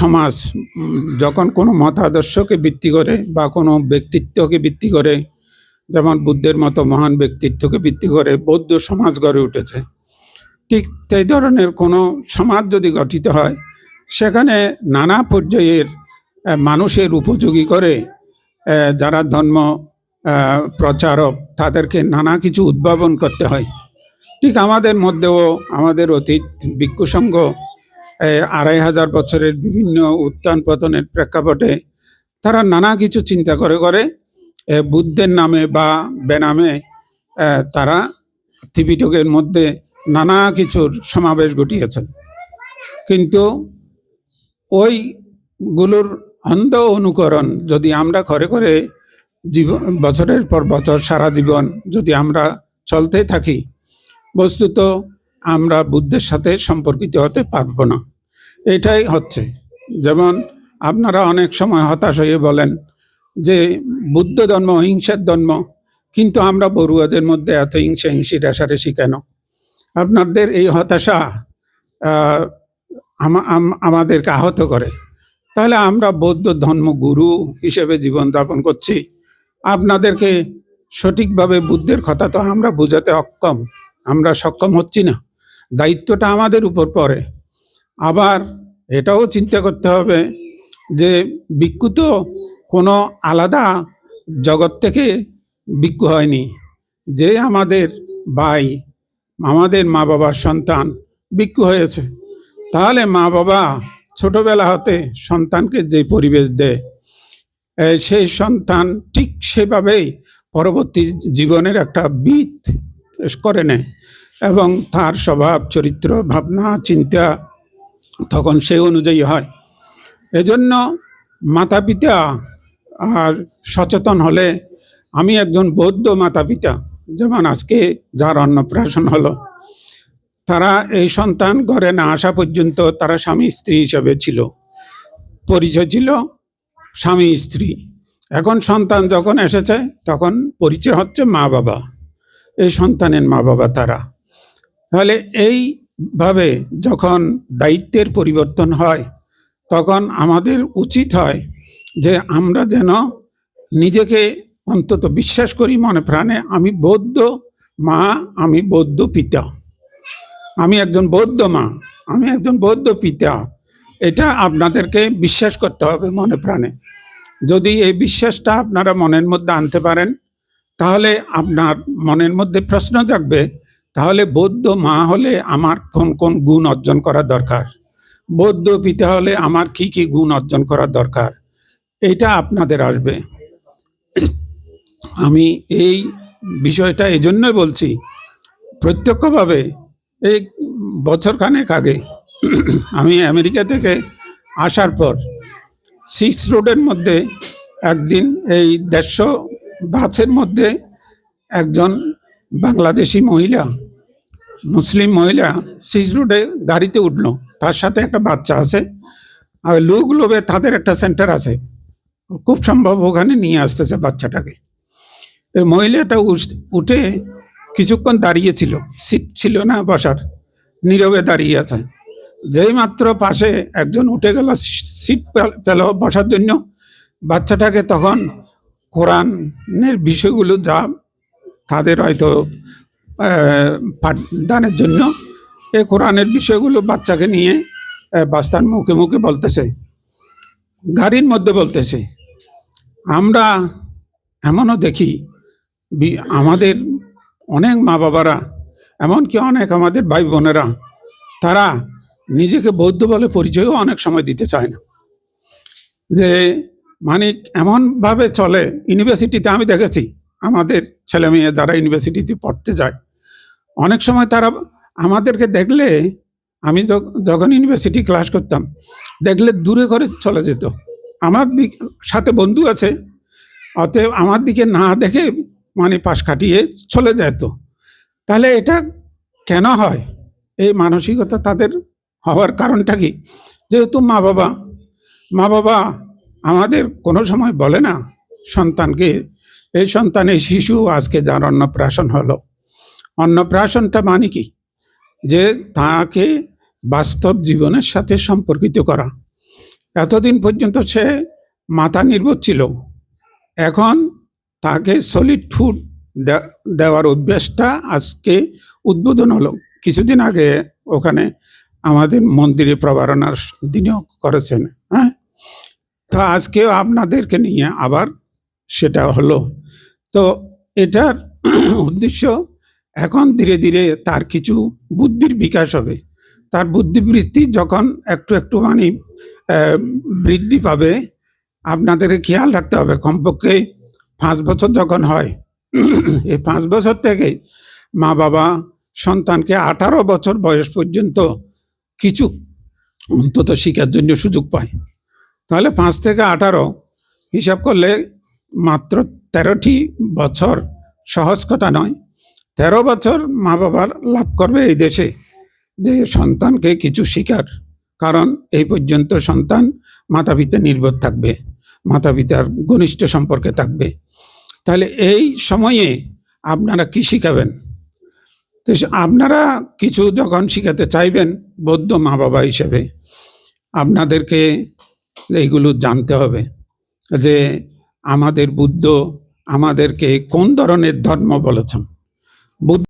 সমাজ, যখন কোনো মতাদর্শকে ভিত্তি করে বা কোনো ব্যক্তিত্বকে ভিত্তি করে, যেমন বুদ্ধের মতো মহান ব্যক্তিত্বকে ভিত্তি করে বৌদ্ধ সমাজ গড়ে উঠেছে, ঠিক সেই ধরনের কোনো সমাজ যদি গঠিত হয়, সেখানে নানা পর্যায়ের মানুষের উপযোগী করে যারা ধর্ম প্রচারক, তাদেরকে নানা কিছু উদ্ভাবন করতে হয়। ঠিক আমাদের মধ্যেও আমাদের অতীত ভিক্ষু সংঘ এই আড়াই হাজার বছরের বিভিন্ন উত্থান পতনের প্রেক্ষাপটে তারা নানা কিছু চিন্তা করে করে বুদ্ধের নামে বা বেনামে তারা ত্রিপিটকের মধ্যে নানা কিছুর সমাবেশ ঘটিয়েছেন। কিন্তু ওইগুলোর অন্ধ অনুকরণ যদি আমরা করে করে জীবন বছরের পর বছর, সারা জীবন যদি আমরা চলতে থাকি, বস্তুত আমরা বুদ্ধের সাথে সম্পর্কিত হতে পারব না। এটাই হচ্ছে। যেমন আপনারা অনেক সময় হতাশ হয়ে বলেন যে বুদ্ধ ধর্ম অহিংসার ধর্ম, কিন্তু আমরা বড়ুয়াদের মধ্যে এত হিংসা হিংসি রেশারেশি কেন? আপনাদের এই হতাশা আমাদেরকে আহত করে। তাহলে আমরা বৌদ্ধ ধর্মগুরু হিসেবে জীবনযাপন করছি। আপনাদেরকে সঠিকভাবে বুদ্ধের কথা তো আমরা বোঝাতে অক্ষম। আমরা সক্ষম হচ্ছি না। দায়িত্বটা আমাদের উপর পড়ে। আবার এটাও চিন্তা করতে হবে যে ভিক্ষু তো কোনো আলাদা জগৎ থেকে ভিক্ষু হয়নি। যে আমাদের ভাই, আমাদের মা বাবার সন্তান ভিক্ষু হয়েছে। তাহলে মা বাবা ছোটবেলা হতে সন্তানকে যে পরিবেশ দেয় সেই সন্তান ঠিক সেভাবেই পরবর্তী জীবনের একটা বিত করে নেয় এবং তার স্বভাব, চরিত্র, ভাবনা, চিন্তা তখন সেই অনুযায়ী হয়। এজন্য মাতা পিতা আর সচেতন হলে আমি একজন বৌদ্ধ মাতা পিতা যেমন আজকে যার অন্নপ্রাশন হলো। তারা এই সন্তান ঘরে না আসা পর্যন্ত তারা স্বামী স্ত্রী হিসেবে ছিল। পরিচয় ছিল স্বামী স্ত্রী। এখন সন্তান যখন এসেছে, তখন পরিচয় হচ্ছে মা বাবা এই সন্তানের মা বাবা তারা। তাহলে এইভাবে যখন দায়িত্বের পরিবর্তন হয়, তখন আমাদের উচিত হয় যে আমরা যেন নিজেকে অন্তত বিশ্বাস করি মনে প্রাণে, আমি বৌদ্ধ মা, আমি বৌদ্ধ পিতা। আমি একজন বৌদ্ধ মা, আমি একজন বৌদ্ধ পিতা। এটা আপনাদেরকে বিশ্বাস করতে হবে মনে প্রাণে। যদি এই বিশ্বাসটা আপনারা মনের মধ্যে আনতে পারেন, তাহলে আপনার মনের মধ্যে প্রশ্ন জাগবে তাহলে বৌদ্ধ মা হলে আমার কোন কোন গুণ অর্জন করা দরকার? বৌদ্ধ পিতা হলে আমার কি কি গুণ অর্জন করা দরকার? এটা আপনাদের আসবে। আমি এই বিষয়টা এই জন্যই বলছি, প্রত্যক্ষভাবে এই বছরখানেক আগে, আমি আমেরিকা থেকে আসার পর, সিক্স রোডের মধ্যে একদিন এই দেড়শো বাসের মধ্যে একজন বাংলাদেশি মহিলা, মুসলিম মহিলা সিক্স রোডে গাড়িতে উঠল। তার সাথে একটা বাচ্চা আছে। আর লুক লোবে তাদের একটা সেন্টার আছে। খুব সম্ভব ওখানে নিয়ে আসতেছে বাচ্চাটাকে। মহিলাটা উঠে কিছুক্ষণ দাঁড়িয়েছিল সিট ছিল না বসার। নীরবে দাঁড়িয়ে আছে। যেই মাত্র পাশে একজন উঠে গেল সিট পেল বসার জন্য। বাচ্চাটাকে তখন কোরআনের বিষয়গুলো যা তাদের হয়তো পাঠদানের জন্য এই কোরআনের বিষয়গুলো বাচ্চাকে নিয়ে বাস্তার মুখে মুখে বলতেছে, গাড়ির মধ্যে বলতেছে। আমরা এমনও দেখি আমাদের অনেক মা বাবারা এমনকি অনেক আমাদের ভাই বোনেরা তারা নিজেকে বৌদ্ধ বলে পরিচয়ও অনেক সময় দিতে চায় না। যে মানে এমনভাবে চলে, ইউনিভার্সিটিতে আমি দেখেছি, আমাদের ছেলে মেয়ে যারা ইউনিভার্সিটিতে পড়তে যায়, অনেক সময় তারা আমাদেরকে দেখলে, আমি যখ- যখন ইউনিভার্সিটি ক্লাস করতাম, দেখলে দূরে করে চলে যেত। আমার দিক, সাথে বন্ধু আছে, অতএব আমার দিকে না দেখে মানে পাশ কাটিয়ে চলে যেত। তাহলে এটা কেন হয়? এই মানসিকতা তাদের হওয়ার কারণটা কি? যেহেতু মা বাবা মা বাবা আমাদের কোনো সময় বলে না সন্তানকে এই সন্তানের শিশু আজকে যার অন্নপ্রাশন হলো। অন্নপ্রাশনটা মানে কি? যে তাকে বাস্তব জীবনের সাথে সম্পর্কিত করা। এতদিন পর্যন্ত সে মাথা নির্ভর ছিল। এখন তাকে সলিড ফুড দেওয়ার অভ্যাসটা আজকে উদ্বোধন হলো। কিছুদিন আগে ওখানে আমাদের মন্দিরে প্রবারণার দিনেও করেছেন হ্যাঁ? তো আজকেও আপনাদেরকে নিয়ে আবার সেটা হলো। তো এটার উদ্দেশ্য এখন ধীরে ধীরে তার কিছু বুদ্ধির বিকাশ হবে। তার বুদ্ধিবৃত্তি যখন একটু একটু মানে বৃদ্ধি পাবে আপনাদেরকে খেয়াল রাখতে হবে। কমপক্ষে পাঁচ বছর যখন হয়, এই পাঁচ বছর থেকে মা বাবা সন্তানকে আঠারো বছর বয়স পর্যন্ত কিছু অন্তত শিক্ষার জন্য সুযোগ পায়। তাহলে পাঁচ থেকে আঠারো হিসাব করলে মাত্র তেরোটি বছর সহজ কথা নয়। তেরো বছর মা বাবার লাভ করবে এই দেশে যে সন্তানকে কিছু শিকার কারণ এই পর্যন্ত সন্তান মাতা পিতা নির্ভর থাকবে মাতা পিতার ঘনিষ্ঠ সম্পর্কে থাকবে। তাহলে এই সময়ে আপনারা কি শিখাবেন? তো আপনারা কিছু যখন শিখাতে চাইবেন বৌদ্ধ মা বাবা হিসেবে, আপনাদেরকে এইগুলো জানতে হবে যে আমাদের বুদ্ধ আমাদেরকে কোন ধরনের ধর্ম বলেছেন? বুদ্ধ